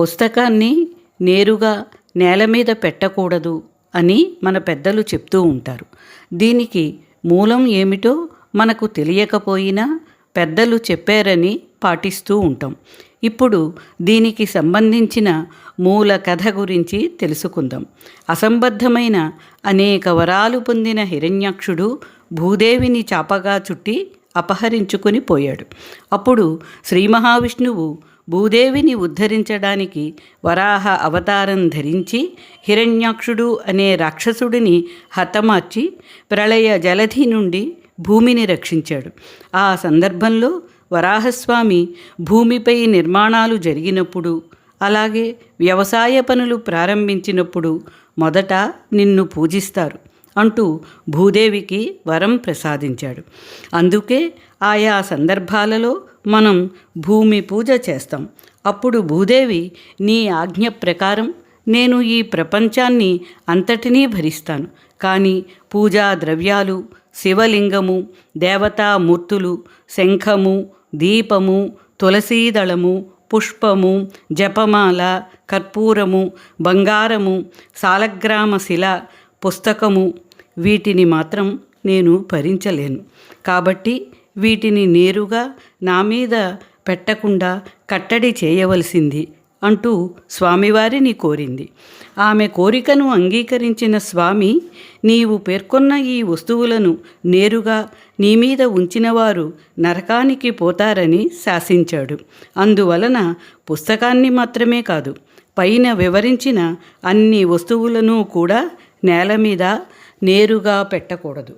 పుస్తకాన్ని నేరుగా నేల మీద పెట్టకూడదు అని మన పెద్దలు చెప్తూ ఉంటారు. దీనికి మూలం ఏమిటో మనకు తెలియకపోయినా పెద్దలు చెప్పారని పాటిస్తూ ఉంటాం. ఇప్పుడు దీనికి సంబంధించిన మూల కథ గురించి తెలుసుకుందాం. అసంబద్ధమైన అనేక వరాలు పొందిన హిరణ్యాక్షుడు భూదేవిని చాపగా చుట్టి అపహరించుకుని పోయాడు. అప్పుడు శ్రీ మహావిష్ణువు భూదేవిని ఉద్ధరించడానికి వరాహ అవతారం ధరించి హిరణ్యాక్షుడు అనే రాక్షసుడిని హతమార్చి ప్రళయ జలధి నుండి భూమిని రక్షించాడు. ఆ సందర్భంలో వరాహస్వామి భూమిపై నిర్మాణాలు జరిగినప్పుడు అలాగే వ్యవసాయ పనులు ప్రారంభించినప్పుడు మొదట నిన్ను పూజిస్తారు అంటూ భూదేవికి వరం ప్రసాదించాడు. అందుకే ఆయా సందర్భాలలో మనం భూమి పూజ చేస్తాం. అప్పుడు భూదేవి నీ ఆజ్ఞ ప్రకారం నేను ఈ ప్రపంచాన్ని అంతటినీ భరిస్తాను. కానీ పూజా ద్రవ్యాలు శివలింగము దేవతామూర్తులు శంఖము దీపము తులసీదళము పుష్పము జపమాల కర్పూరము బంగారము సాలగ్రామ శిల పుస్తకము వీటిని మాత్రం నేను భరించలేను. కాబట్టి వీటిని నేరుగా నా మీద పెట్టకుండా కట్టడి చేయవలసింది అంటూ స్వామివారిని కోరింది. ఆమె కోరికను అంగీకరించిన స్వామి నీవు పేర్కొన్న ఈ వస్తువులను నేరుగా నీ మీద ఉంచినవారు నరకానికి పోతారని శాసించాడు. అందువలన పుస్తకాన్ని మాత్రమే కాదు పైన వివరించిన అన్ని వస్తువులను కూడా నేల మీద నేరుగా పెట్టకూడదు.